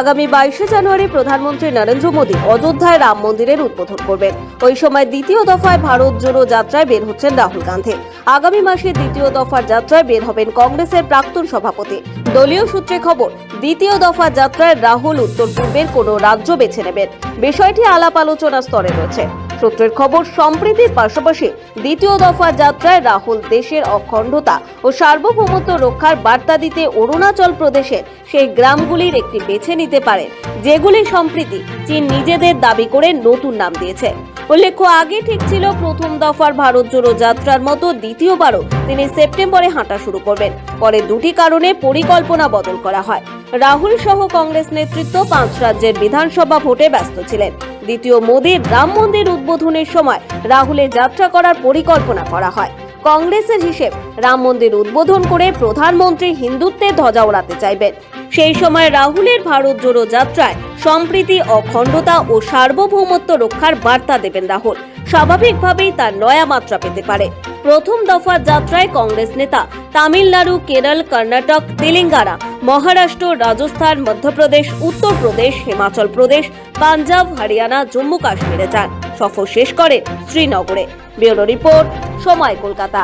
আগামী বাইশে জানুয়ারি প্রধানমন্ত্রী নরেন্দ্র মোদী অযোধ্যায় রাম মন্দিরের উদ্বোধন করবেন। ওই সময় দ্বিতীয় দফায় ভারত জোড়ো যাত্রায় বের হচ্ছেন রাহুল গান্ধী। আগামী মাসে দ্বিতীয় দফার যাত্রায় বের হবেন কংগ্রেসের প্রাক্তন সভাপতি। দলীয় সূত্রে খবর, দ্বিতীয় দফা যাত্রায় রাহুল উত্তর পূর্বের কোনো রাজ্য বেছে নেবেন। বিষয়টি আলাপ আলোচনা স্তরে রয়েছে। সূত্রের খবর, সম্প্রীতির পাশাপাশি দ্বিতীয় দফা যাত্রায় রাহুল দেশের অখণ্ডতা ও সার্বভৌমত্ব রক্ষার বার্তা দিতে অরুণাচল প্রদেশের সেই গ্রামগুলির একটি বেছে নিতে পারেন যেগুলি সম্প্রীতি, চীন নিজেদের দাবি করে নতুন নাম দিয়েছে। উল্লেখ্য, আগে ঠিক ছিল প্রথম দফার ভারত জোড়ো যাত্রার মতো, দ্বিতীয়বারও তিনি সেপ্টেম্বরে হাঁটা শুরু করবেন। পরে দুটি কারণে পরিকল্পনা বদল করা হয়। রাহুল সহ কংগ্রেস নেতৃত্ব পাঁচ রাজ্যের বিধানসভা ভোটে ব্যস্ত ছিলেন। দ্বিতীয় মোদীর রাম মন্দির উদ্বোধনের সময় রাহুলের যাত্রা করার পরিকল্পনা করা হয়। কংগ্রেসের হিসেব, রাম মন্দির উদ্বোধন করে প্রধানমন্ত্রী হিন্দুত্বের ধ্বজা ওড়াতে চাইবেন। সেই সময় রাহুলের ভারত জোড়ো যাত্রায় সম্প্রীতি, অখণ্ডতা ও সার্বভৌমত্ব রক্ষার বার্তা দেবেন রাহুল। স্বাভাবিকভাবেই তার নয়া মাত্রা পেতে পারে। প্রথম দফার যাত্রায় কংগ্রেস নেতা। তামিলনাড়ু, কেরল, কর্ণাটক, তেলেঙ্গানা, মহারাষ্ট্র, রাজস্থান, মধ্যপ্রদেশ, উত্তরপ্রদেশ, হিমাচল প্রদেশ, পাঞ্জাব, হরিয়ানা, জম্মু কাশ্মীরে যান। সফর শেষ করে শ্রীনগরে। ব্যুরো রিপোর্ট, সময় কলকাতা।